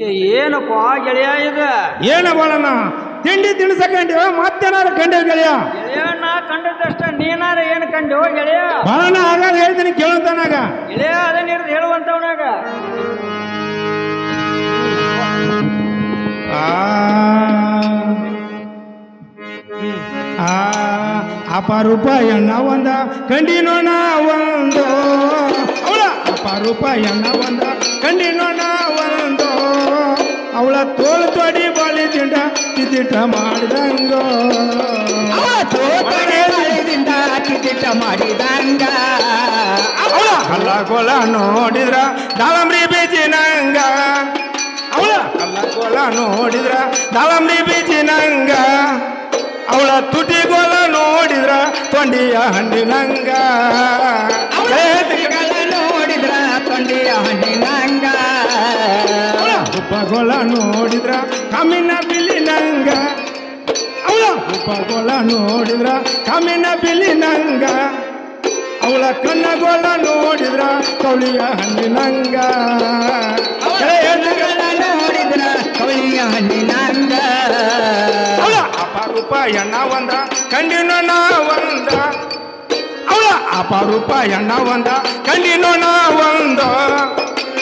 ಏನಪ್ಪ ಗೆಳೆಯ ಇದು? ಏನ ಬಾಳಣ್ಣ? ತಿಂಡಿ ತಿನ್ಸಕಂಡಿವ ಮತ್ತೇನಾರು ಕಂಡಿವ ಗೆಳೆಯ? ಗೆಳೆಯಣ್ಣ ಕಂಡದಷ್ಟ ನೀನಾರ ಏನು ಕಂಡು ಗೆಳೆಯ? ಬಾಳಣ್ಣ ಆಗಾಗ ಹೇಳ್ತೀನಿ ಕೇಳುವಂತನಾಗ ಗೆಳೆಯ ನೀರು ಹೇಳುವಂತವನಾಗ. ಆ ಎಣ್ಣ ಒಂದ ಕಂಡಿನೋಣ ಒಂದು? ಅವಳ ಅಪರೂಪ ಎಣ್ಣ ಒಂದ ಕಂಡಿನೋಣ ಒಂದು? ಅವಳ ತೋಳು ತೊಡಿ ಬಾಳಿ ತಿಂಡ ತಿದ್ದಿಟ ಮಾಡಿದಂಗ ಕಿಟಿಟ ಮಾಡಿದಂಗ. ಅವಳ ಕಲ್ಲ ಕೊಲ ನೋಡಿದ್ರ ದಾಳಂಬ್ರಿ ಬೀಜಿನಂಗ ಅವಳ ಕಲ್ಲ ಕೊಲ ನೋಡಿದ್ರ ದಾಳಂಬ್ರಿ ಬೀಜಿನಂಗ ಅವಳ ತುಟಿಗೋಲ ನೋಡಿದ್ರ ತೊಂಡಿಯ ಹಣ್ಣಿನಂಗ. ಉಪ್ಪಗೋಲ ಕಮಿನ ಬಿಲಿ ನಂಗ ಅವಳ ಉಪ್ಪಗೋಲ ನೋಡಿದ್ರ ಕಮಿನ ಬಿಲಿ ನಂಗ ಅವಳ ಕಣ್ಣಗೋಳ ನೋಡಿದ್ರ ಕೌಳಿಯ ಹಣ್ಣಿನಂಗ ನೋಡಿದ್ರ ಕವಳಿಯ ಹಣ್ಣಿನಂಗ ಅವಳ ಅಪರೂಪಾಯ ಎಣ್ಣ ಒಂದ ಕಂಡಿನ ನಾ ಒಂದ ಅವಳ ಅಪರೂಪಾಯ ಎಣ್ಣ ಒಂದ ಕಂಡಿನ ನಾ ಒಂದ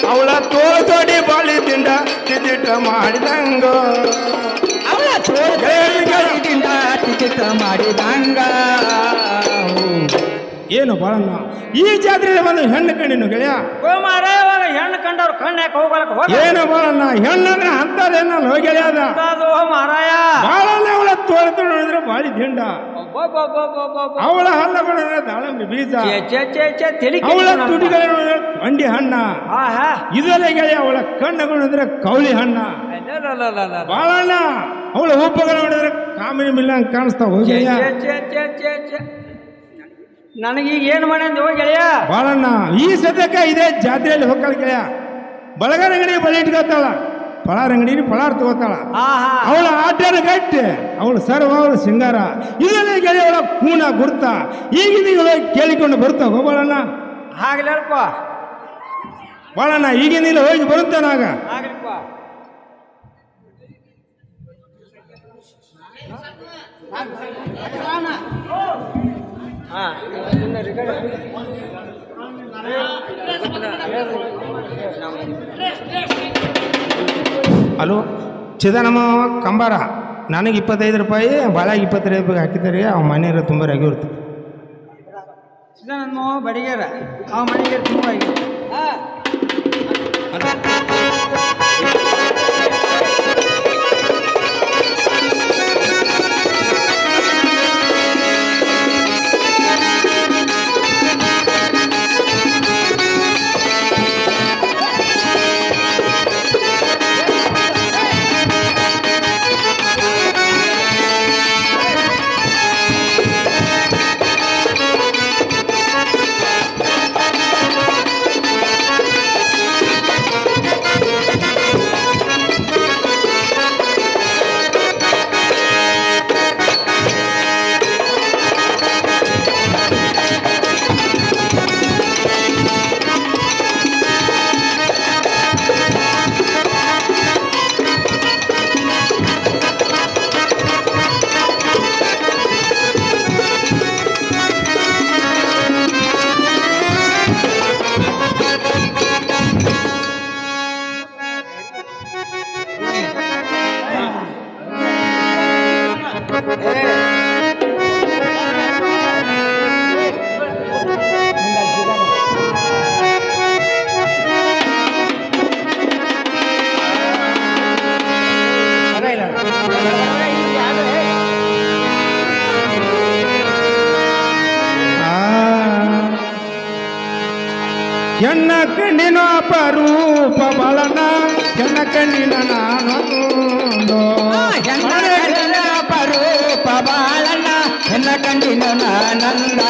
ಅವಳ ತೋಳ ತೋಡಿ ಬಾಳಿ ತಿಂಡ ತಿದ್ದಿಟ ಮಾಡಿದಂಗ. ಅವಳ ದಿಂಡ ಟಿಕೆಟ್ ಮಾಡಿದಂಗ. ಏನು ಬಾಳಣ್ಣ? ಈ ಜಾತ್ರೆಯಲ್ಲಿ ಬಂದು ಹೆಣ್ಣು ಕಣ್ಣಿನ ಗೆಳೆಯ? ಕುಮಾರ ಇವಾಗ ಹೆಣ್ಣು ಕಂಡವ್ರು ಕಣ್ಣು ಯಾಕೆ ಹೋಗ್ಬೇಕು ಹೋಗ ಏನು ಬಾಳಣ್ಣ? ಹೆಣ್ಣಂದ್ರೆ ಅಂತದೇನಲ್ಲ ಗೆಳೆಯದ? ಅದು ಮಾರಾಯ ಬಾಳಣ್ಣ ತೋಳು ನೋಡಿದ್ರೆ ಬಾಳಿ ದಿಂಡ. ಅವಳ ಹಲ್ಲಗಳು ದಾಳಂಬಿ ಬೀಜ. ಅವಳ ತುಟಿಗಳ ಹಂಡಿ ಹಣ್ಣ. ಗೆಳೆಯ ಅವಳ ಕಣ್ಣುಗಳು ನೋಡಿದ್ರೆ ಕೌಳಿ ಹಣ್ಣ. ಬಾಳಣ್ಣ ಅವಳ ಉಪ್ಪಗಳು ನೋಡಿದ್ರೆ ಕಾಮಿನಿ ಮಿಲ್ಲ ಅಂತ ಛೆ, ಛೆ. ನನಗೀಗ ಏನು ಮಾಡಿ ಹೋಗಿ ಗೆಳೆಯ? ಬಾಳಣ್ಣ ಈ ಸದ್ಯಕ್ಕೆ ಇದೇ ಜಾತ್ರೆಯಲ್ಲಿ ಹೋಗ್ತಾಳ ಗೆಳೆಯ. ಬಳಗರ ಬಲಿ ಇಟ್ಕೋತಾಳ. ಪಳಾರ ಅಂಗಡಿನ ಪಳಾರ್ ತಗೋತಾಳ. ಆಹಾ ಅವಳ ಆಟನ ಗಟ್ಟಿ ಅವಳು ಸರ್ವ ಅವಳು ಸಿಂಗಾರ. ಇದನ್ನೇ ಗೆಳೆಯವಳ ಕೂಣ ಗುರ್ತ. ಈಗಿನ ಕೇಳಿಕೊಂಡು ಬರ್ತಾ ಹೋಗೋಣ ಆಗ್ಲಪ್ಪ ಬಾಳಣ್ಣ ಈಗಿನ ಹೋಗಿ ಬರುತ್ತಾನಾಗ ಹಾ. ಹಲೋ ಚಿದನಮ್ಮ ಕಂಬಾರ ನನಗೆ ಇಪ್ಪತ್ತೈದು ರೂಪಾಯಿ ಬಾಳಾಗಿ ಇಪ್ಪತ್ತೈದು ರೂಪಾಯಿ ಹಾಕಿದ್ದಾರೆ ಅವ ಮನೆಯವರು ತುಂಬ ರಗಿ ಇರ್ತದೆ ನನ್ನ ಮಾವ ಬಡಿಗೆರ ಅವ ಮನೆಗೆ ತುಂಬ ಆಗಿತ್ತು ಎನ್ನ ಕಣ್ಣಿನ ನಾನೊಂದು ಹೆಣ್ಣ ಕಂಡಿನ ಪರೂಪ ಬಾಳಣ್ಣ ಹೆಣ್ಣ ಕಂಡಿನ ನಾನಂದ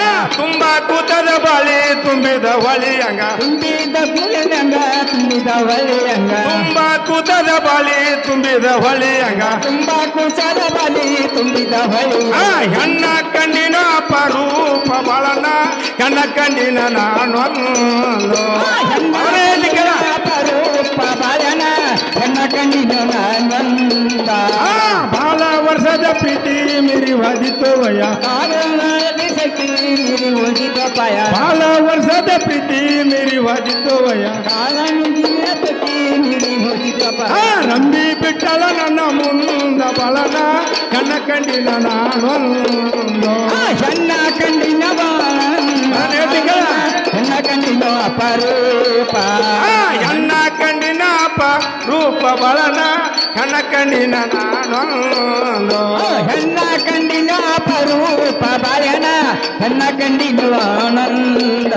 ಆ, ತುಂಬಾ ಕೂತದ ಬಾಳಿ ತುಂಬಿದ ಹೊಳಿಯಂಗ ತುಂಬಿದ ಕುಳಿದಂಗ ತುಂಬಿದ ಹೊಳೆಯಂಗ ತುಂಬಾ ಕೂತದ ಬಾಳಿ ತುಂಬಿದ ಹೊಳಿಯಂಗ ತುಂಬಾ ಕುಸದ ಬಲಿ ತುಂಬಿದ ಹೊಳೆ ಆ ಹೆಣ್ಣ ಕಣ್ಣಿನ ಅಪರೂಪ ಬಾಳಣ್ಣ ಹೆಣ್ಣ ಕಣ್ಣಿನ ನಾನೊಂದು ಆ ಬಾಲ ವರ್ಷದ ಪ್ರೀತಿ ಮಿರಿ ವಯ ಶಕ್ತಿ ನೀರು ಹೋಗಿದ ಪಾಯ ಬಾಲ ವರ್ಷದ ಪ್ರೀತಿ ಮಿರಿ ವಯ ಶಕ್ತಿ ನೀರು ಹೋಗಿದ ಆ ಪಾಯ ನಂಬಿ ಬಿಟ್ಟಲ ನನ್ನ ಮುಂದ ಬಳನ ಕಣ್ಣ ಕಂಡಿನ ನಾನೊಂದು. ಸಣ್ಣ ಕಂಡಿನ ಬಾಳ? ಸಣ್ಣ ಕಂಡಿನ ಅಪರೂಪ. ಬಳನ ಕಣ್ಣ ಕಂಡಿನ ನಾನೊಂದು. ಹೆಣ್ಣ ಕಂಡಿನ ಅಪರೂಪ ಬಳನ ಹೆಣ್ಣ ಕಂಡಿನ ಆನಂದ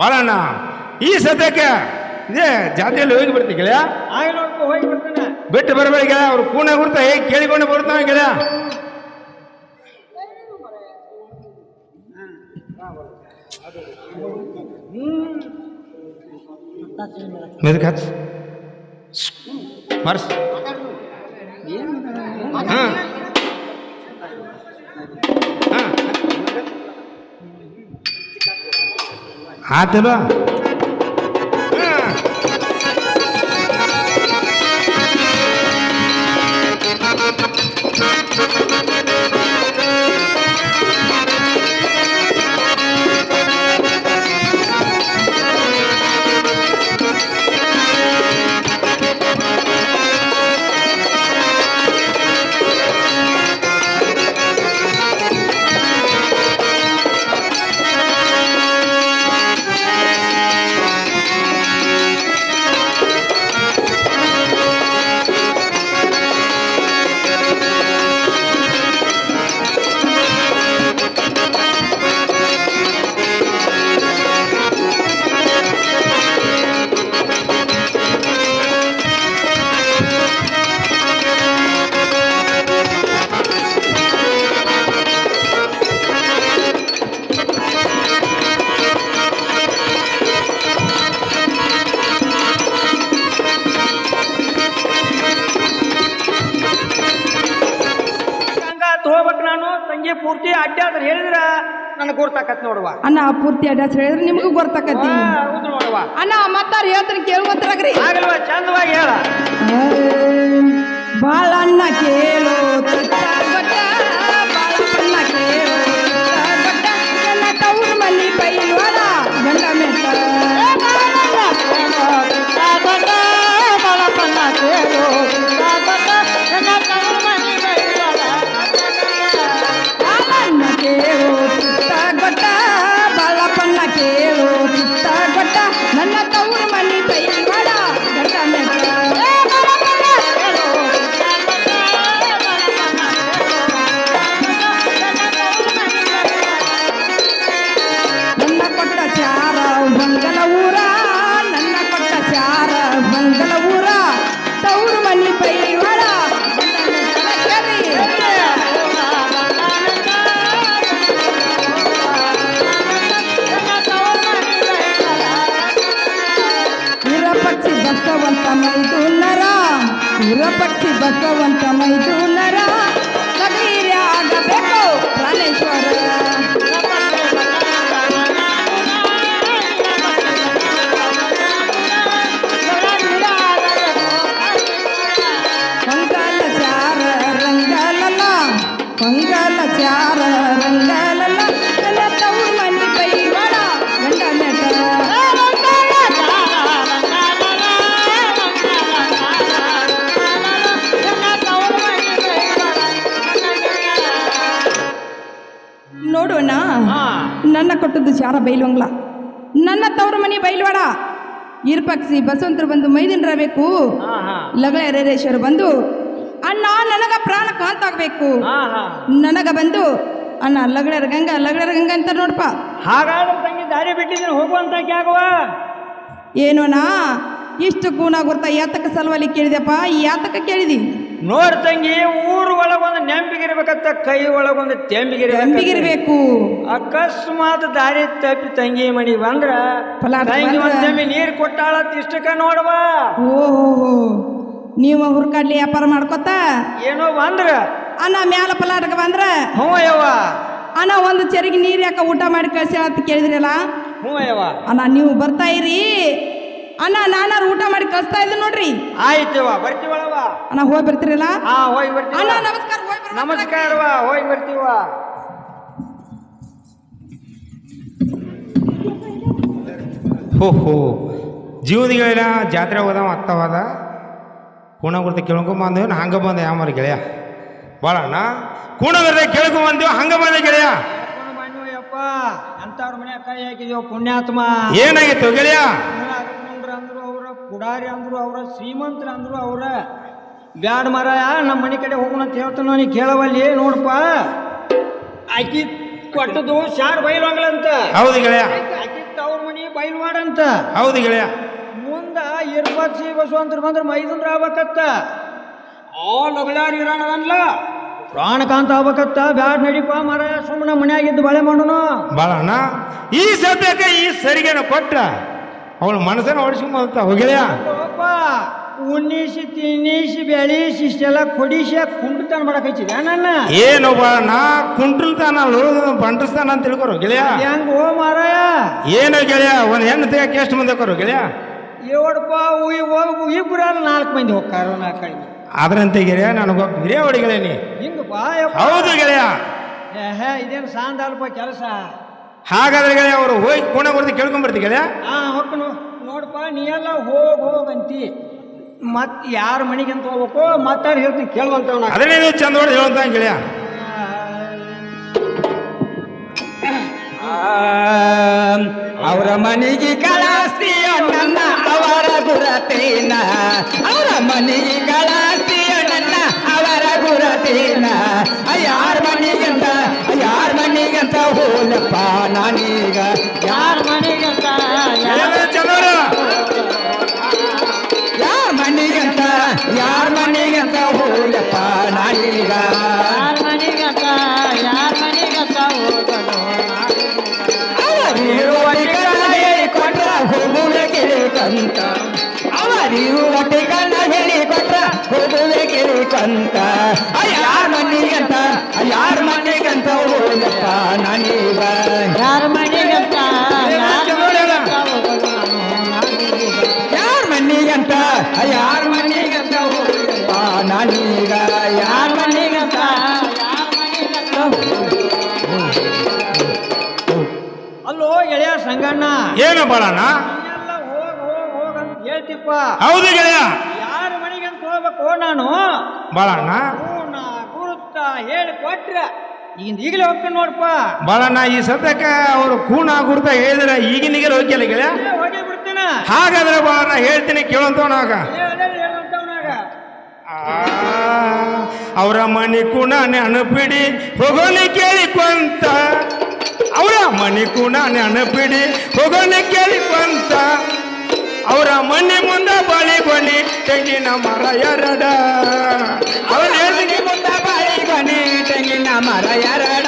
ಬಳನ ಈ ಸದ್ಯಕ್ಕೆ ಇದೇ ಜಾತಿಯಲ್ಲಿ ಹೋಗಿ ಬಿಡ್ತೀನಿ ಗೆಳೆಯ. ಆಗ ಹೋಗಿ ಬರ್ತಾನೆ ಬಿಟ್ಟು ಬರಬೇಡಿ ಗೆಳೆಯ ಅವ್ರು ಕೂಣ ಗುರ್ತ ಹೇಗೆ ಕೇಳಿಕೊಂಡು ಬರ್ತಾನೆ ಗೆಳೆಯ. ಹ್ಮ್. ಹಚ್ ಮರ್ಸ್ ಹಾ ಹಾ ಆತಲ್ವಾ ಅಡ್ಡಾದ್ರೆ ಹೇಳಿದ್ರ ನನಗೆ ಗುರ್ತಾಕತ್ ನೋಡುವ. ಅಣ್ಣ ಪೂರ್ತಿ ಅಡ್ರೆಸ್ ಹೇಳಿದ್ರೆ ನಿಮಗೂ ಗೊತ್ತಾಕತಿ ಹೌದು ನೋಡುವ. ಅಣ್ಣ ಮತ್ತಾರ ಹೇಳ್ತೀನಿ ಕೇಳುವಂತರಾಗ್ರಿ ಆಗಲ್ವಾ ಚಂದವಾಗಿ ಹೇಳ. ಬಾಳಣ್ಣ ಕೇಳು ನನ್ನ ಶಾರ ಚಾರ ಬೈಲುವಂಗ್ಲ ನನ್ನ ತವ್ರ ಮನಿ ಬೈಲ್ವಾಡ? ಇರ್ಪಕ್ಷಿ ಬಸವಂತರು ಬಂದು ಮೈದಿನರಬೇಕು ಲಗಳ ರೇರೇಶ್ವರ ಬಂದು ಅಣ್ಣ ನನಗ ಪ್ರಾಣ ಕಾಂತಾಗಬೇಕು. ನನಗ ಬಂದು ಅಣ್ಣ ಲಗಳರ ಗಂಗ ಲಗಳರ ಗಂಗ ಅಂತ ನೋಡಪ್ಪ ಹಾಗಾದ್ರೆ ತಂಗಿ ದಾರಿ ಬಿಟ್ಟಿದ್ರೆ ಹೋಗುವಂತ ಕ್ಯಾಗವ ಏನೋನಾ ಇಷ್ಟು ಗುರ್ತ ಯಾತಕ ಸಲುವಲ್ಲಿ ಕೇಳಿದೆಪ್ಪ ಯಾತಕ ಕೇಳಿದಿ? ನೋಡ್ ತಂಗಿ ಊರ್ ಒಳಗೊಂದು ನೆಂಪಿಗಿರ್ಬೇಕಂತ ಕೈ ಒಳಗೊಂದು ತೆಂಬಿಗಿರ್ಬೇಕು. ಇರಬೇಕು ಅಕಸ್ಮಾತ್ ದಾರಿ ತಪ್ಪಿ ತಂಗಿ ಮನಿ ಬಂದ್ರ ತಂಗಿ? ಒಂದ್ ತೆಂಬಿ ನೀರ್ ಕೊಟ್ಟಾಳತ್ ಇಷ್ಟಕ್ಕ ನೋಡವ. ಓಹೋ ನೀವು ಹುರ್ಕಾಡ್ಲಿ ವ್ಯಾಪಾರ ಮಾಡ್ಕೊತ? ಏನೋ ಬಂದ್ರ. ಅಣ್ಣ ಮ್ಯಾಲ ಪಲಾಟಕ ಬಂದ್ರ? ಹ್ಞೂ ಯವ್ವ. ಅಣ್ಣ ಒಂದು ಚರಿಗೆ ನೀರು ಯಾಕ ಊಟ ಮಾಡಿ ಕಳ್ಸಿ ಅಂತ ಕೇಳಿದ್ರಲ್ಲ? ಹ್ಞೂ ಯವ್ವ. ಅಣ್ಣ ನೀವು ಬರ್ತಾ ಇರಿ. ಅಣ್ಣ ನಾನಾರು ಊಟ ಮಾಡಿ ಕಳಿಸ್ತಾ ಇದ್ದೀನಿ ನೋಡ್ರಿ. ಆಯ್ತವ ಬರ್ತೀವಳವ ಅಣ್ಣ ಹೋಗಿ ಬರ್ತೀರಲ್ಲ? ಹಾ ಹೋಗಿ ಬರ್ತೀವ. ಅಣ್ಣ ನಮಸ್ಕಾರ ಹೋಗಿ ಬರ್ತೀನಿ. ನಮಸ್ಕಾರವಾ ಹೋಗಿ ಬರ್ತೀವ. ಹೋ ಹೋ. ಜೀವದಿಗಳ ಜಾತ್ರೆ ಹೋದವ ಅತ್ತವಾದ ಕೂಣ ಗುರ್ತ ಕೇಳ್ಕೊಂಬಂದೇವ್ ನಾ ಹಂಗ ಬಂದೆ ಯಾಮರ ಗೆಳೆಯ? ಭಾಳಣ್ಣ ಕೂಣಗುರ್ತ ಗುರ್ತ ಕೇಳ್ಕೊಂಬಂದೇವ್ ಹಂಗ ಬಂದೆ ಗೆಳೆಯ? ಯಪ್ಪ ಎಂತವ್ರ ಮನೆ ಕೈ ಹಾಕಿದ್ಯೋ ಪುಣ್ಯಾತ್ಮ. ಏನಾಗಿತ್ತು ಗೆಳೆಯ? ನೋಡ್ರಿ ಅಂದ್ರು ಅವ್ರ ಪುಡಾರಿ ಅಂದ್ರು ಅವ್ರ ಶ್ರೀಮಂತರ ಅಂದ್ರು ಅವ್ರ. ಬ್ಯಾಡ ಮಾರಾಯ ನಮ್ಮ ಮನೆ ಕಡೆ ಹೋಗೋಣ ಅಂತ ಹೇಳ್ತಾನ ನೀ ಕೇಳವಲ್ಲಿ ನೋಡಪ್ಪ ಆಕಿ ಕೊಟ್ಟದು ಶಾರ್ ಬೈಲ್ವಾಂಗ್ಲಂತ ಹೌದು ಗೆಳೆಯ. ಅವ್ರ ತವ್ರ ಮನಿ ಬೈಲ್ವಾಡಂತ. ಹೌದು ಗೆಳೆಯ. ಮುಂದ ಇರ್ಬಕ್ಷಿ ಅಂತ ಬಂದ್ರೆ ಮೈದುಂದ್ರ ಆಗ್ಬೇಕತ್ತ. ಆ ಲಗಳಾರಿ ಇರೋಣದನ್ಲ. ಪ್ರಾಣಕಾಂತ ಆಗ್ಬೇಕತ್ತ. ಬ್ಯಾಡ್ ನಡಿಪ ಮಾರಾಯ ಸುಮ್ಮನೆ ಮನೆಯಾಗಿದ್ದು ಬಳೆ ಮಾಡೋಣ ಬಾಳಣ್ಣ ಈ ಸದ್ಯಕ್ಕೆ ಈ ಸರಿಗೆನ ಕೊಟ್ಟ ಅವಳು ಮನಸ್ಸನ್ನ ಹೊಡಿಸ್ಕೊಂಬಂತ ಗೆಳೆಯ ಉಣ್ಣಿಸಿ ತಿನ್ನಿಸಿ ಬೆಳೀಸಿ ಇಷ್ಟೆಲ್ಲ ಕೊಡಿಸಿ ಐತಿ ಹಚ್ಚಿದ. ನನ್ನ. ಏನು ನಾ ಕುಂಟಲ್ತಾನ ಬಂಟಿಸ್ತಾನ ಅಂತ ತಿಳ್ಕೊರು ಗೆಳೆಯ. ಹೆಂಗ ಓ ಮಾರಾಯ. ಏನೋ ಗೆಳೆಯ ಒಂದು ಹೆಣ್ಣು ತೆಗಕ್ಕೆ ಎಷ್ಟು ಮಂದಿ ಕೊರು ಗೆಳೆಯ? ಏಳಪ್ಪ ಇಬ್ಬರಲ್ಲ ನಾಲ್ಕು ಮಂದಿ ಹೋಗ್ತಾರ ನಾಲ್ಕು ಕಡಿಮೆ. ಅದ್ರಂತೆ ಗೆಳೆಯ ನನಗೊಬ್ಬ ಹಿರಿಯ ಹೊಡಿಗೆಳೆ ನೀ. ಹಿಂಗಪ್ಪ ಹೌದು ಗೆಳೆಯ. ಏಹೇ ಇದೇನು ಸಾಂದಾರಪ್ಪ ಕೆಲಸ? ಹಾಗಾದ್ರೆ ಗೆಳೆಯ ಅವರು ಹೋಗಿ ಕೋಣ ಕೊಡ್ತಿ ಕೇಳ್ಕೊಂಬರ್ತಿ ಗೆಳೆಯ? ಹಾ ಹೊಕ್ಕ ನೋಡಪ್ಪ ನೀ ಎಲ್ಲ ಹೋಗ್ ಹೋಗಂತಿ ಮತ್ ಯಾರ ಮನೆಗೆ ಅಂತ ಹೋಗ್ಬೇಕು? ಮತ್ತಾರು ಹೇಳ್ತೀನಿ? ಕೇಳುವಂತವನ ಅದನ್ನೇ ನೀವು ಚಂದ ಹೊಡೆದು ಹೇಳುವಂತ ಗೆಳೆಯ. ಅವರ ಮನೆಗೆ ಕಳಸ್ತೀಯ ನನ್ನ ಅವರ ಗುರತೇನ. ಅವರ ಮನೆಗೆ ಕಳಸ್ತೀಯ ನನ್ನ ಅವರ ಗುರತೇನ. ಯಾರ ಮನೆಗಂತ ಯಾರ ಮನೆಗಂತ ಹೋಲಪ್ಪ ನಾನೀಗ. ಕಿರಿಕಂತ ಯಾರ ಮನೆಗಂತ ಯಾರ ಮನೆಗಂತ ಹೋಗಪ್ಪ ನಾನೀಗ ಯಾರ ಮನೆಗಂತ ಯಾರ ಮನೆಗಂತ ಯಾರ ಮನೆಗಂತ ಹೋಗಪ್ಪ ನಾನೀಗ ಯಾರ ಮನೆಗಂತ ಅಲ್ಲೋ ಗೆಳೆಯ ಸಂಗಣ್ಣ. ಏನು ಬಾಳಣ್ಣ? ಹೋಗ್ ಹೋಗ್ ಹೋಗ್ ಅಂತ ಹೇಳ್ತಿಪ್ಪ. ಹೌದು ಗೆಳೆಯ. ಹೋಗ್ಬೇಕು ನಾನು. ಬಾಳಣ್ಣ ಹೂನ ಗುರುತ ಹೇಳಿ ಕೊಟ್ರ. ಈಗ ಈಗಲೇ ಹೋಗ್ತೀನಿ ನೋಡಪ್ಪ. ಬಾಳಣ್ಣ ಈ ಸದ್ಯಕ್ಕೆ ಅವರು ಕೂಣ ಗುರ್ತ ಹೇಳಿದ್ರೆ ಈಗಿನಿಗೆ ಹೋಗಿಲ್ಲ ಗೆಳೆಯ ಹೋಗಿ ಬಿಡ್ತೀನ ಹಾಗಾದ್ರೆ ಬಾಳಣ್ಣ ಹೇಳ್ತೀನಿ ಕೇಳಂತವನಾಗ ಆ ಅವರ ಮನಿ ಕುಣ ನೆನಪಿಡಿ ಹೋಗೋಲಿ ಕೇಳಿಕೊಂತ. ಅವರ ಮನಿ ಕುಣ ನೆನಪಿಡಿ ಹೋಗೋಲಿ ಕೇಳಿಕೊಂತ. ಅವರ ಮನೆ ಮುಂದ ಬಳಿ ಬನಿ ತೆಂಗಿನ ಮರ ಎರಡ. ಅವರ ಮನೆ ಮುಂದ ಬಾಳಿ ಬನಿ ತೆಂಗಿನ ಮರ ಎರಡ.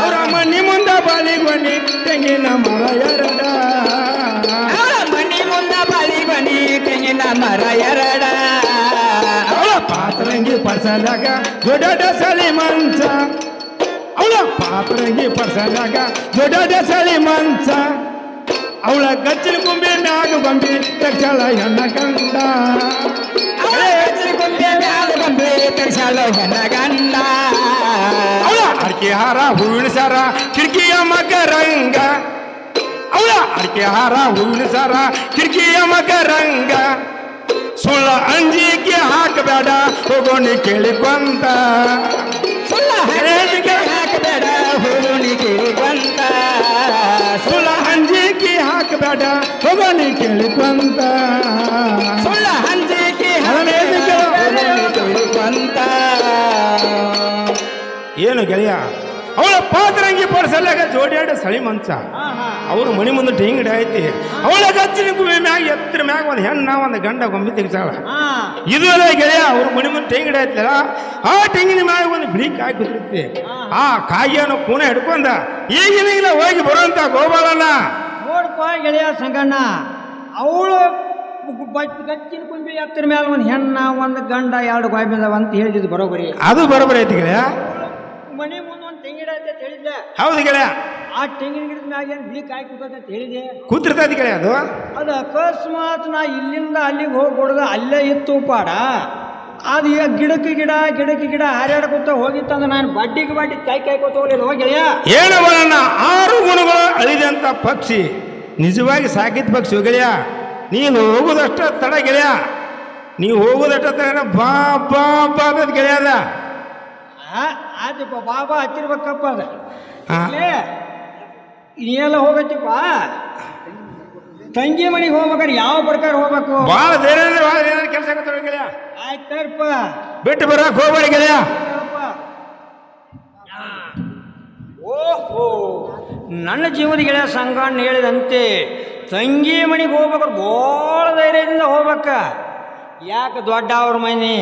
ಅವರ ಮನೆ ಮುಂದ ಬಳಿ ಬನಿ ತೆಂಗಿನ ಮರ ಎರಡ. ಅವರ ಮನೆ ಮುಂದ ಬಾಳಿ ಬನಿ ತೆಂಗಿನ ಮರ ಎರಡ. ಅವಳ ಪಾತ್ರಂಗಿ ಪಸಲಗ ದೊಡ್ಡ ಸಲಿ ಮಂಚ. ಅವಳ ಪಾತ್ರಂಗಿ ಪಸಲಗ ದೊಡ್ಡ ಸಲಿ ಮಂಚ. ಅವಳ ಗಚ್ಚಿನ ಗುಂಬಿ ಮ್ಯಾಗ ಗೊಂಬಿ ತಕ್ಷಳ ಹೆಣ್ಣ ಕಂಡ ಅವಳ ಗಚ್ಚಿನ ಗೊಂಬೆ ಮ್ಯಾಲ ಗೊಂಬೆ ತೆಗ್ಸಾಳು ಹೆಣ್ಣ ಕಂಡ ಅವಳ ಅಡಿಕೆ ಹಾರ ಹೂವಿನ ಸಾರ ಕಿಟಕಿಯ ಮಕರಂಗ ಅವಳ ಅಡಿಕೆ ಹಾರ ಹೂವಿನ ಸಾರ ಕಿಟಕಿಯ ಮಕರಂಗ ಸುಳ್ಳ ಅಂಜಿಕೆ ಹಾಕಬೇಡ ಕೇಳಿ ಕೇಳಿಕೊಂತ ಕೇಳಿಕೊಂತ. ಸುಳ್ಳ ಹಂಚಿಕೆ ಹುಡುನಿಗೆ ಏನು ಗೆಳೆಯ? ಅವಳ ಪಾತ್ರಂಗಿ ಪಡಿಸಲಾಗ ಜೋಡಿಯಾಡ ಸಳಿ ಮಂಚ. ಅವ್ರ ಮನಿ ಮುಂದೆ ಟೇಂಗಡಿ ಐತಿ ಅವಳ ಗಚ್ಚಿನ ಗುಮ್ಮಿ ಮ್ಯಾಗ ಎತ್ತರ ಮ್ಯಾಗ ಒಂದು ಹೆಣ್ಣ ಒಂದು ಗಂಡ ಗೊಂಬಿ ತೆಗಿಸಾಳ ಇದು ಅಲ್ಲ ಗೆಳೆಯ ಅವ್ರ ಮನಿ ಮುಂದೆ ಟೇಂಗಡಿ ಐತಲ್ಲ ಆ ತೆಂಗಿನ ಮ್ಯಾಗ ಒಂದು ಬಿಳಿ ಕಾಯಿ ಕೂತಿರುತ್ತೆ ಆ ಕಾಯಿಯನ್ನು ಕೂನ ಹಿಡ್ಕೊಂಡ ಈಗಿನ ಹೋಗಿ ಬರುವಂತ ಗೋಪಾಲಣ್ಣ. ನೋಡಪ್ಪ ಗೆಳೆಯ ಸಂಗಣ್ಣ ಅವಳು ಗಚ್ಚಿನ ಕುಂಬಿ ಎತ್ತರ ಮೇಲೆ ಒಂದು ಹೆಣ್ಣ ಒಂದು ಗಂಡ ಎರಡು ಗಾಯ್ ಬಿದ್ದಾವ ಅಂತ ಹೇಳಿದ್ದು ಬರೋಬರಿ ಅದು ಬರೋಬರಿ ಐತಿ ಗೆಳೆಯ. ಮನೆ ಮುಂದೆ ಒಂದು ತೆಂಗಿನ ಅಂತ ಹೇಳಿದ್ದೆ ಹೌದು ಗೆಳೆಯ. ಆ ತೆಂಗಿನ ಗಿಡದ ಮ್ಯಾಗ ಏನು ಬಿಳಿ ಕಾಯಿ ಕೂತೈತೆ ಅಂತ ಹೇಳಿದೆ ಕೂತಿರ್ತೈತಿ ಗೆಳೆಯ ಅದು. ಅದು ಅಕಸ್ಮಾತ್ ನಾ ಇಲ್ಲಿಂದ ಅಲ್ಲಿಗೆ ಹೋಗಿ ಹೊಡೆದ ಅಲ್ಲೇ ಇತ್ತು ಪಾಡ. ಅದು ಈಗ ಗಿಡಕ್ಕೆ ಗಿಡ ಗಿಡಕ್ಕೆ ಗಿಡ ಹಾರಾಡ್ಕೊತ ಹೋಗಿತ್ತಂದ್ರೆ ನಾನು ಬಡ್ಡಿಗೆ ಬಡ್ಡಿ ಕೈ ಕೈ ಕಾಯ್ಕೋತ ಹೋಗ್ಲಿಲ್ಲ. ಹೋಗಿಲ್ಲ ಏನವರನ್ನ ಆರು ಗುಣಗಳು ಅಳಿದಂತ ಪಕ್ಷಿ. ನಿಜವಾಗಿ ಸಾಕಿದ ಪಕ್ಷಿ ಗೆಳೆಯ ನೀನು ಹೋಗುದಷ್ಟ ತಡ ಗೆಳೆಯ. ನೀವು ಹೋಗುದಷ್ಟ ತಡ ಬಾ ಬಾ ಬಾ ಅನ್ನೋದು ಗೆಳೆಯ ಅದ. ಆಯ್ತಪ್ಪ ಬಾಬಾ ಹಚ್ಚಿರ್ಬೇಕಪ್ಪ ಅದ. ನೀನೆಲ್ಲ ಹೋಗತ್ತಿಪ್ಪ. ತಂಗಿ ಮನೆಗೆ ಹೋಗ್ಬೇಕಾದ್ರೆ ಯಾವ ಪ್ರಕಾರ ಹೋಗ್ಬೇಕು? ಭಾಳ ಭಾಳ ಏನಾದ್ರು ಕೆಲಸ ಗೆಳೆಯ. ಆಯ್ತಾರಪ್ಪ ಬಿಟ್ಟು ಬರಕ್ ಹೋಗ್ಬೇಡಿ ಗೆಳೆಯ. ಓಹೋ. ನನ್ನ ಜೀವದ ಗೆಳೆಯ ಸಂಘಣ್ಣ ಹೇಳಿದಂತೆ, ತಂಗಿ ಮನೆಗೆ ಹೋಗ್ಬೇಕಾದ್ರೆ ಭಾಳ ಧೈರ್ಯದಿಂದ ಹೋಗ್ಬೇಕ. ಯಾಕೆ ದೊಡ್ಡ ಅವ್ರ ಮನೆ?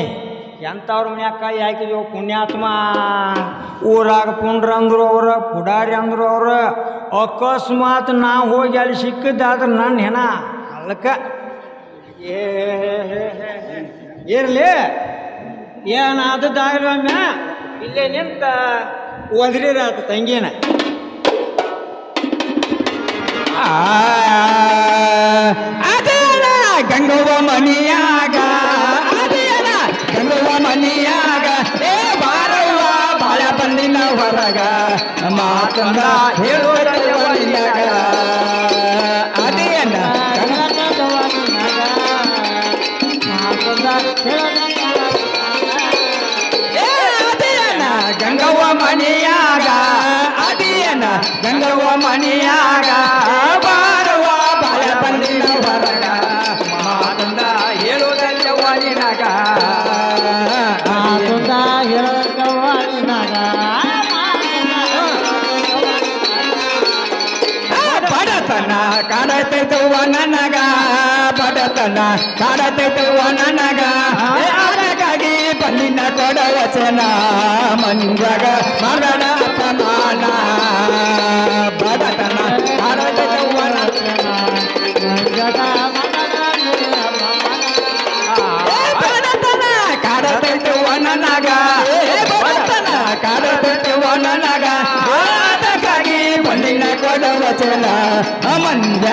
ಎಂಥವ್ರ ಅಕ್ಕ ಹಾಕಿದ್ವು ಪುಣ್ಯಾತ್ಮ. ಊರಾಗ ಪುಂಡ್ರ ಅಂದ್ರು ಅವ್ರ, ಪುಡಾರಿ ಅಂದ್ರು ಅವ್ರ. ಅಕಸ್ಮಾತ್ ನಾ ಹೋಗಿ ಅಲ್ಲಿ ಸಿಕ್ಕಿದ್ದಾದ್ರೆ ನನ್ನ ಹೆಣ ಅಲ್ಲಕ್ಕ ಇರಲಿ. ಏನಾದದ್ದಾಗಲ್ವಮ್ಮ ಇಲ್ಲೇ ನಿಂತ ಒದರಿರಾತ ತಂಗಿನ. ಅದೇನ? ಗಂಗವ್ವ ಮನಿಯಾಗ. ಅದೇನ? ಗಂಗವ್ವ ಮನಿಯಾಗ. ಏ ಬಾರವ್ವ ಬಾಳ ಬಂದಿನ ಹೊರಗ. ಮಾತಂದ ಹೇಳುವ ಗಂಗವ್ವ ಮನಿಯಾಗ ಬಾರುವ ಬಾಳ ಬಂದಿನ ಹೊರಗ ಮಾತಂದ ಹೇಳುವುದಲ್ಲ ವಾಲಿನಾಗ. ಬಡತನ ಕಾಡತೈತವ್ವ ನನಗ. ಬಡತನ ಕಾಡತೈತವ್ವ ನನಗ. ಅದಕ್ಕಾಗಿ ಬಂದಿನ ಕೊಡ ವಚನ ಮಂಜಾಗ.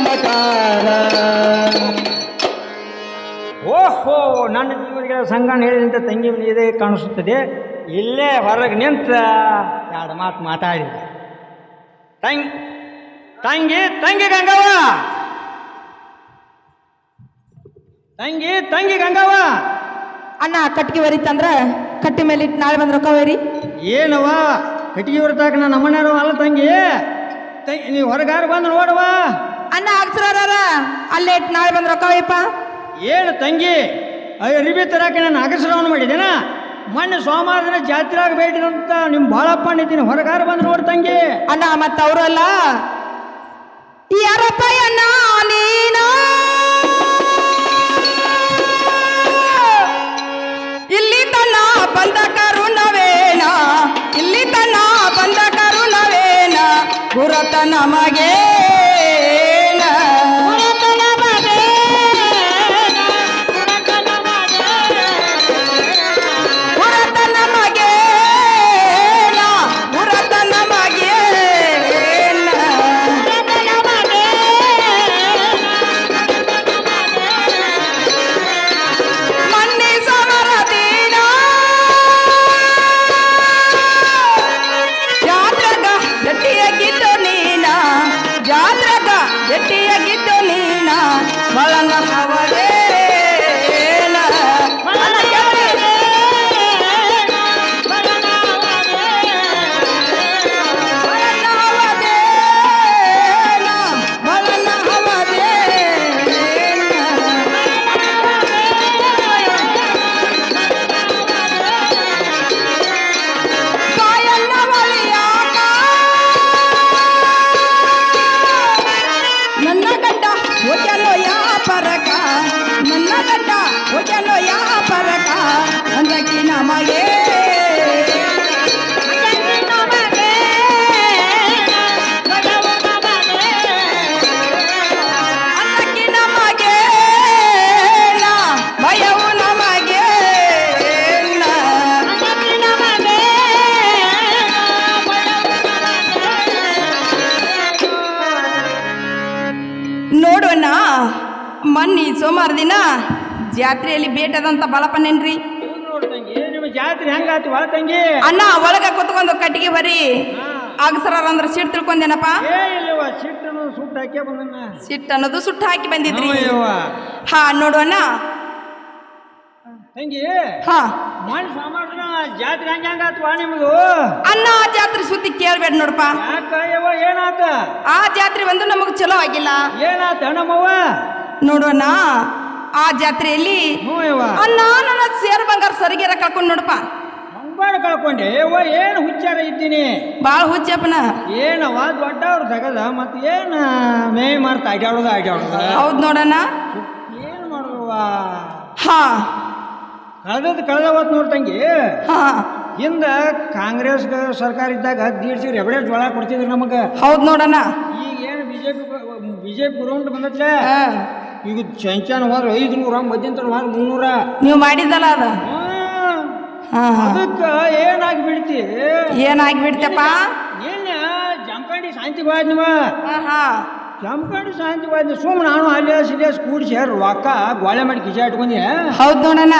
ಮಮಕಾರ ಓಹೋ ನನ್ನ ಜೀವನಿಗೆ ಸಂಗಣ್ಣ ಹೇಳಿದಂತ ತಂಗಿ ಮನೆ ಇದೆ ಕಾಣಿಸುತ್ತದೆ. ಇಲ್ಲೇ ಹೊರಗೆ ನಿಂತ ಎರಡು ಮಾತು ಮಾತಾಡಿದ. ತಂಗಿ ತಂಗಿ ತಂಗಿ ಗಂಗವ್ವ. ತಂಗಿ ತಂಗಿ ಗಂಗವ್ವ. ಅಣ್ಣ ಕಟ್ಗೆ ಒರಿತಂದ್ರ ಕಟ್ಟಿ ಮೇಲೆ ಇಟ್ಟು ನಾಳೆ ಬಂದ್ರ ರೊಕ್ಕ ಒಯ್ರಿ. ಏನವ ಕಟ್ಟಿಗೆ ಹೊರತಾಕ ಅಮ್ಮನಾರು ಅಲ್ಲ ತಂಗಿ? ತಂಗಿ ನೀವು ಹೊರಗಾರ ಬಂದು ನೋಡವ. ಅಣ್ಣ ಹಾಕ್ಸ್ರಾರ ಅಲ್ಲೇ ನಾಳೆ ಬಂದ್ ರೊಕ್ಕ ಒಯ್ಯಪ್ಪ. ಏನು ತಂಗಿ ಅಯ್ಯೋ ರಿಬಿ ತರಕ್ಕೆ ನಾನು ಅಗಸರವನ್ನು ಮಾಡಿದ್ದೇನ ಮೊನ್ನೆ ಸೋಮವಾರ ದಿನ ಜಾತ್ರೆಯಾಗ ಅಂತ ನಿಮ್ಮ ಬಾಳಪ್ಪ ಅಂದಿದ್ದೀನಿ ಹೊರಗಾರ ಬಂದು ನೋಡಿ ತಂಗಿ. ಅಣ್ಣ ಮತ್ತೆ ಅವರು ಅಲ್ಲ. ಯಾರಪ್ಪ ಅಣ್ಣ ನೀನು? ಇಲ್ಲಿ ತನ್ನ ಬಂದ ಕರುಣವೇನ ಇಲ್ಲಿ ತನ್ನ ಬಂದ ಕರುಣವೇನ ಗುರತ ನಮಗೆ ಜಾತ್ರೆಯಲ್ಲಿ ಬೇಟದಂತ ಬಲಪನೇನ್ರಿ ಜಾತ್ರೆ ಹೆಂಗಾತು ತಂಗಿ ಅಣ್ಣ ಒಳಗ ಕುತ್ಕೊಂಡು ಕಟ್ಟಿಗೆ ಬರಿ. ಹಾ. ಅಂದ್ರೆ ಸಿಟ್ಟು ಸಿಟ್ ತಿಳ್ಕೊಂಡೇನಪ್ಪ? ಸಿಟ್ಟು ಅನ್ನೋದು ಸುಟ್ಟು ಹಾಕಿ ಬಂದಿದ್ರಿ. ಹಾ ನೋಡೋಣ ತಂಗಿ ಹಾ. ಜಾತ್ರೆ ಹೆಂಗ ಹೆಂಗಾತು ನಿಮ್ದು ಅಣ್ಣ ಆ ಜಾತ್ರೆ ಸುದ್ದಿ ಕೇಳ್ಬೇಡ ನೋಡಪ್ಪ. ಏನಾತ ಆ ಜಾತ್ರೆ ಒಂದು ನಮಗ್ ಚಲೋ ಆಗಿಲ್ಲ. ಏನಾತ ನಮ್ಮವ್ವ ನೋಡೋಣ ಆ ಜಾತ್ರೆಯಲ್ಲಿ ಅಣ್ಣ ನನ್ನ ಸೇರ್ ಬಂಗಾರ ಸರಿಗೆರ ಕಳ್ಕೊಂಡು ನೋಡಪ್ಪ. ಬಂಗಾರ ಕಳ್ಕೊಂಡೆ. ಯವ್ವ ಏನು ಹುಚ್ಚಾರ ಇದ್ದೀನಿ? ಬಾಳ ಹುಚ್ಚಪ್ಪನ. ಏನವ ದೊಡ್ಡವ್ರು ತಗದ ಮತ್ತೆ ಏನು ಮೇ ಮಾಡ್ತಾ ಅಡ್ಯಾಡೋದ ಅಡ್ಯಾಡೋದ ಹೌದು ನೋಡಣ್ಣ. ಏನು ಮಾಡುವ ಹಾ. ಕಳೆದದ್ದು ಕಳೆದ ಹೊತ್ತು ನೋಡ್ತಂಗಿ ಹಾ. ಹಿಂದ ಕಾಂಗ್ರೆಸ್ ಸರ್ಕಾರ ಇದ್ದಾಗ ದೀಡ್ಸಿ ಎಬಡೆ ಜೋಳ ಕೊಡ್ತಿದ್ರು ನಮಗೆ. ಹೌದ್ ನೋಡೋಣ ಈಗ ಏನು ಬಿಜೆಪಿ ಬಿಜೆಪಿ ಗೌರ್ಮೆಂಟ್ ಬಂದತ್ಲೆ. ಈಗ ಚಂಚನ ಹೋದ್ರೆ ಐದು ನೂರ ಮಧ್ಯಂತರ ಹೋದ್ರೆ ಮುನ್ನೂರ. ನೀವು ಮಾಡಿದ್ದಲ್ಲ ಅದ? ಅದಕ್ಕ ಏನಾಗಿ ಬಿಡ್ತಿ ಏನಾಗ್ಬಿಡ್ತಪ್ಪ ಏನ ಜಂಕಂಡಿ ಶಾಂತಿ ನೀವ ಜಂಕಂಡಿ ಶಾಂತಿ ಬಾದ್ ಸುಮ್ ನಾನು ಅಲ್ಲಿ ಸಿಲಿಯಸ್ ಕೂಡಿಸಿ ರೊಕ್ಕ ಗೋಳೆ ಮಾಡಿ ಕಿಜ ಇಟ್ಕೊಂಡಿ. ಹೌದು ನೋಡೋಣ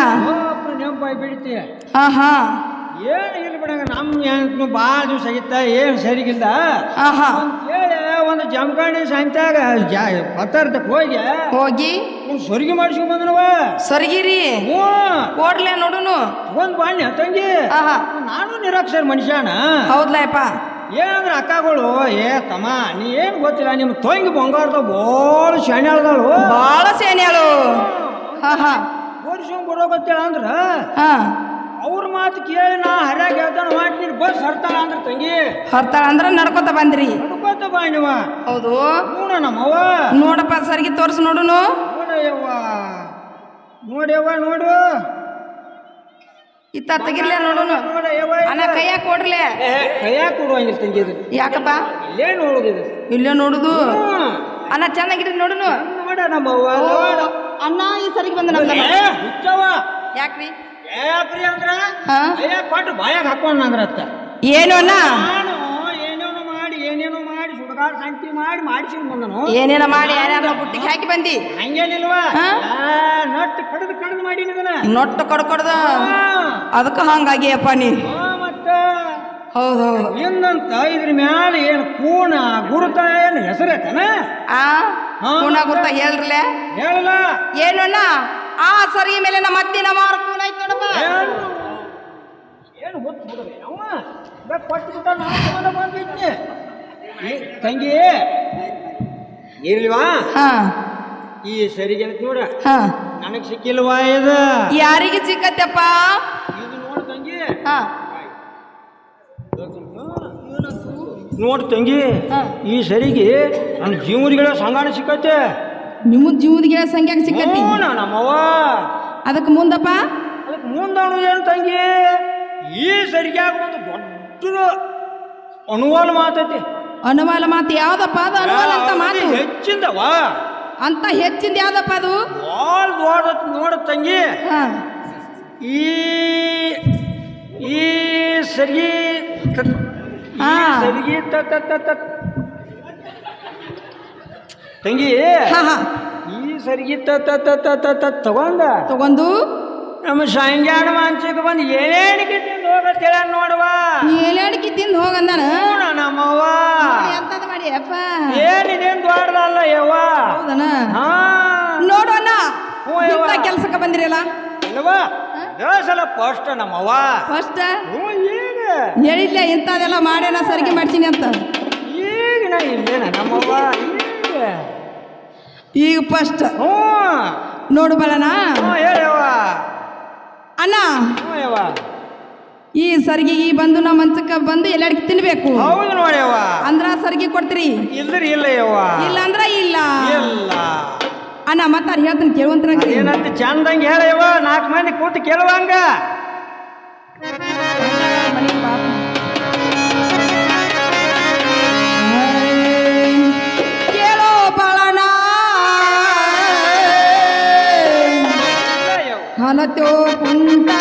ನೆನಪಾಗಿ ಬಿಡ್ತಿ ಹಾ ಹಾ. ಏನು ಇಲ್ಲ ಬಿಡಂಗ ನಮ್ಮ ಭಾಳ ದಿವಸ ಆಗಿತ್ತ ಏನು ಸರಿಗಿಲ್ಲ. ಆಹಾ ಹೇಳಿ ಒಂದು ಜಮಖಂಡಿ ಸಂತ್ಯಾಗ ಜಾ ಪತ್ತಾರ್ತಕ್ಕೆ ಹೋಗಿ ಹೋಗಿ? ಸೊರಿಗೆ ಮಾಡಿಸ್ಕೊಂಡ್ ಬಂದನವ. ಸೊರಗಿರಿ? ಹ್ಞೂ. ಕೊಡ್ಲೆ ನೋಡುನು. ಒಂದು ಬಾಣ್ಯ ತಂಗಿ ನಾನು ನಿರಾಕ್ಷರ ಮನುಷ್ಯನ. ಹೌದ್ಲಪ್ಪ ಏನಂದ್ರೆ ಅಕ್ಕಗಳು ಏ ತಮ್ಮ ನೀ ಏನು ಗೊತ್ತಿಲ್ಲ ನಿಮ್ಮ ತೊಂಗಿ ಬಂಗಾರದ ಬೋಳ ಶಾಣೆ ಬಹಳ ಬಾಳ ಹಾ ಓಡಿಸ್ಕೊಂಡ್ ಬರೋ ಗೊತ್ತಿಲ್ಲ ಅಂದ್ರ ಅವ್ರ ಮಾತು ಕೇಳಿ ನಾ ಹರ್ಯಾಗ ಹೇಳ್ತಾನ ಮಾಡ್ತೀನಿ ಬಸ್ ಹರ್ತಾಳ ಅಂದ್ರ ತಂಗಿ. ಹರ್ತಾಳ ಅಂದ್ರ ನಡ್ಕೊತ ಬಂದ್ರಿ. ಬಾ ನೀವ ಹೌದು. ನೋಡ ನಮ್ಮವ್ವ ನೋಡಪ್ಪ ಸರ್ಗಿ ತೋರ್ಸು ನೋಡುನು. ನೋಡಯ್ಯವ್ವ. ನೋಡ್ಯವ್ವ ನೋಡು. ಇತ್ತ ತೆಗಿರ್ಲೆ ನೋಡು ನೋಡಯ್ಯವ್ವ ಅಣ್ಣ ಕೈಯಾಗ ಕೊಡ್ರಲೆ. ಕೈಯಾಗ ಕೊಡುವಂಗಿಲ್ಲ ತಂಗಿ ಇದು ಯಾಕಪ್ಪ? ಇಲ್ಲೇ ನೋಡುದು ಇಲ್ಲೇ ನೋಡುದು. ಅಣ್ಣ ಚೆನ್ನಾಗಿರಿ ನೋಡುನು. ನೋಡ ನಮ್ಮವ್ವ ನೋಡು. ಅಣ್ಣ ಈ ಸರಿಗೆ ಬಂದ ನಮ್ದ ಏ, ಹುಚ್ಚವ್ವ. ಯಾಕ್ರಿ? ಯಾಕ್ರಿ ಅಂದ್ರ ಕೈಯಾಗ ಕೊಟ್ಟು ಬಾಯಾಗ ಹಾಕೊಂಡ್ ಅಂದ್ರ ಅತ್ತ ಏನು ಅಣ್ಣ? ನಾನು ಏನೇನೋ ಮಾಡಿ ಏನೇನೋ ಸುಡಗಾರ ಸಂತಿ ಮಾಡಿ ಮಾಡಿಸ್ಕೊಂಡ್ ಬಂದನು ಏನೇನ ಮಾಡಿ ಯಾರ್ಯಾರ ಬುಟ್ಟಿಗೆ ಹಾಕಿ ಬಂದಿ. ಹಂಗೇನಿಲ್ವಾ? ಹಾ? ಆ, ನಟ್ಟು ಕಡ್ದು ಕಡ್ದು ಮಾಡೀನಿ ಇದನ್ನ. ನೊಟ್ಟು ಕಡ್ಕೊಡ್ದ ಅದಕ್ಕೆ ಅದಕ್ಕ ಹಂಗಾಗಿ ಅಪ್ಪ ನೀ. ಹಾ, ಮತ್ತ? ಹೌದು ಹೌದು. ಇನ್ನಂತ ಇದ್ರ ಮ್ಯಾಲ ಏನು ಕೂಣ ಗುರುತ ಏನು ಹೆಸರೇತನ? ಆ? ಹಾ, ಕೂನ ಗುರ್ತ ಹೇಳ್ರಲೆ? ಹೇಳಲ್ಲ. ಏನಣ್ಣ? ಆ ಸರಿ ಮೇಲೆ ನಮ್ಮ ಅತ್ತಿನ ಮಾರ ಕೂನ ಐತ್ ನೋಡಪ್ಪ ಏನು ಏನು ಬಿಡೋದು ಅವ ಕೊಟ್ಟು ಬಿಟ್ಟ ನಾನು ತಂಗಿ ಇರ್ಲಿವಾ? ಹಾ. ಈ ಸರಿಗೆ ನೋಡ. ಹಾ. ನನಗೆ ಸಿಕ್ಕಿಲ್ವಾ ಇದು? ಯಾರಿಗೆ ಸಿಕ್ಕತ್ತಪ್ಪ? ಇದು ನೋಡು ತಂಗಿ. ಹಾ. ನೋಡು ತಂಗಿ ಈ ಸರಿಗೆ ನನ್ನ ಜೀವನಿಗಳ ಸಂಗಾಣ ಸಿಕ್ಕತ್ತೆ. ನಿಮ್ಮ ಜೀವನಿಗಳ ಸಂಖ್ಯಾಗ ಸಿಕ್ಕತ್ತಿ? ನಮ್ಮವ್ವ. ಅದಕ್ಕೆ ಮುಂದಪ್ಪ? ಅದಕ್ಕೆ ಮುಂದವನು ಏನು ತಂಗಿ? ಈ ಸರಿಗಾಗ ಒಂದು ದೊಡ್ಡ ಅನುವಾನ ಮಾತೈತಿ. ಅನುಮಾನ ಮಾತು ಯಾವ್ದಪ್ಪ ಅದು? ಅನುಮಾನ ಅಂತ ಮಾತು? ಹೆಚ್ಚಿಂದವ? ಅಂತ ಹೆಚ್ಚಿಂದ ಯಾವ್ದಪ್ಪ ಅದು? ಭಾಳ ದೊಡ್ಡ ನೋಡ ತಂಗಿ. ಹಾ. ಈ ಈ ಸರಿ ತ- ಈ ಹಾ. ಸರಿಗೆ ತ ತ ತ ತ- ತಂಗಿ ಹಾ ಹಾ. ಈ ಸರಿ ತ ತ ತ ತ ತ ತ ತಗೊಂಡ. ತಗೊಂಡು? ನಮ್ಮ ಸಂಜಾನ ಮಾಂಚಿಗೆ ಬಂದು ಏನೇನಿಗೆ ತಿಂದು ಹೋಗತ್ತೇಳ ನೋಡುವ ಏಳಡಿಕೆ ತಿಂದು ಹೋಗಂದಾನ ಹ್ಞೂ ನಮ್ಮವ್ವ. ಎಂತದ ಮಾಡಿ ಅಪ್ಪ. ಏನಿದೇನು ದೊಡ್ಡದಲ್ಲ ಯವ್ವ. ಹೌದನ? ಹಾ. ನೋಡೋಣ ಹ್ಞೂ ಯವ್ವ. ಇಂಥ ಕೆಲ್ಸಕ್ಕೆ ಬಂದಿರಲ್ಲ? ಇಲ್ವಾ ದೇವಸಲ ಫಸ್ಟ್ ನಮ್ಮವ್ವ. ಫಸ್ಟ್ ಹ್ಞೂ ಈಗ ಹೇಳಿಲ್ಲ ಇಂಥದೆಲ್ಲ ಮಾಡ್ಯಾನ ಸರಿಗೆ ಮಾಡ್ತೀನಿ ಅಂತ. ಈಗ ನಾ ಇಲ್ಲೇನ ನಮ್ಮವ್ವ ಈಗ ಈಗ ಫಸ್ಟ್ ಹ್ಞೂ. ನೋಡು ಬಲನ ಹ್ಞೂ ಹೇಳವ್ವ ಅಣ್ಣ. ಹ್ಞೂ ಯವ್ವ. ಈ ಸರ್ಗಿ ಈ ಬಂದು ನಮ್ಮ ಮಂಚಕ್ಕೆ ಬಂದು ಎಲ್ಲಡಿಗೆ ತಿನ್ಬೇಕು. ಹೌದು ನೋಡ್ಯವ್ವ ಅಂದ್ರ ಸರ್ಗಿ ಕೊಡ್ತೀರಿ? ಇಲ್ದ್ರಿ ಇಲ್ಲ ಯವ್ವ ಇಲ್ಲ ಅಂದ್ರ ಇಲ್ಲ. ಇಲ್ಲ. ಅಣ್ಣ ಮತ್ತಾರ ಹೇಳ್ತೀನಿ ಕೇಳುವಂತನಾಗ್ರಿ ಏನಂತ ಚಂದಂಗೆ ಯವ್ವ ನಾಲ್ಕು ಮಂದಿ ಕೂತು ಕೇಳುವಂಗ ಕೇಳೋ ಬಾಳಣ್ಣ ಹಲತೋ ಕುಂಟಲ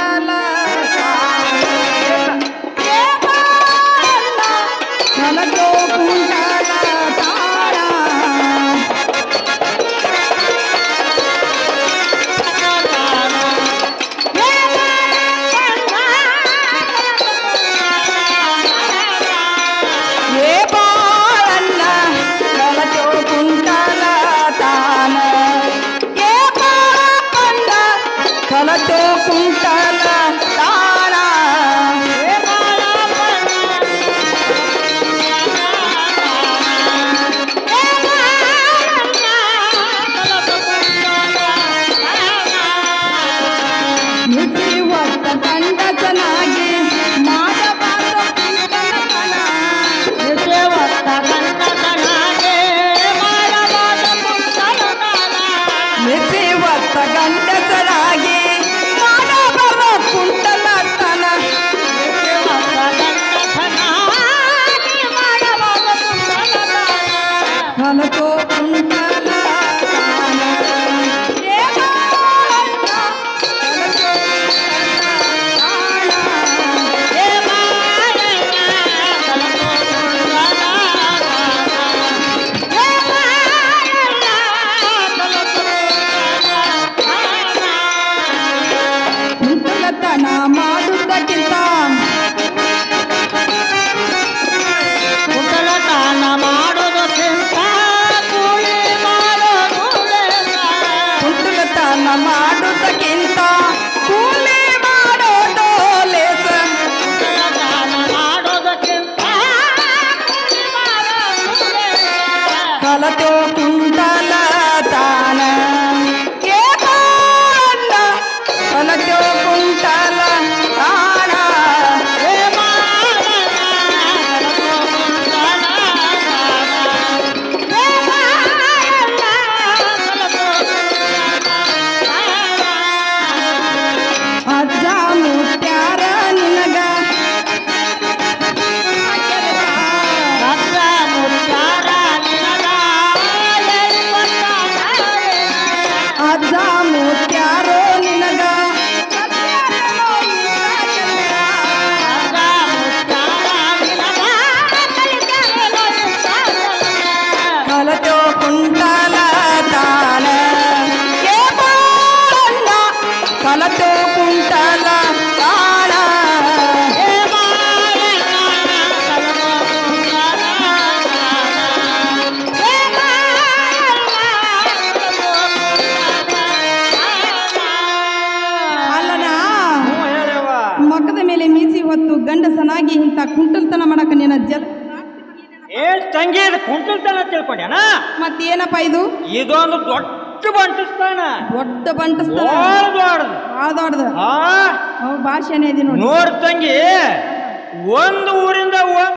জামুতে ಕುಂಟಲ್ತನ ತಿಳ್ಕೊಂಡ್ಯಾನ? ಮತ್ತೇನಪ್ಪ ಇದು? ಇದೊಂದು ದೊಡ್ಡ ಬಂಟಿಸ್ತಾನ ದೊಡ್ಡ ಬಂಟಸ್ತಾನ ದೊಡ್ಡದು. ಭಾಳ ದೊಡ್ಡದ. ಆ? ಇದೆ ನೋಡಿ. ನೋಡ್ ತಂಗಿ ಒಂದು ಊರಿಂದ ಒಂದ್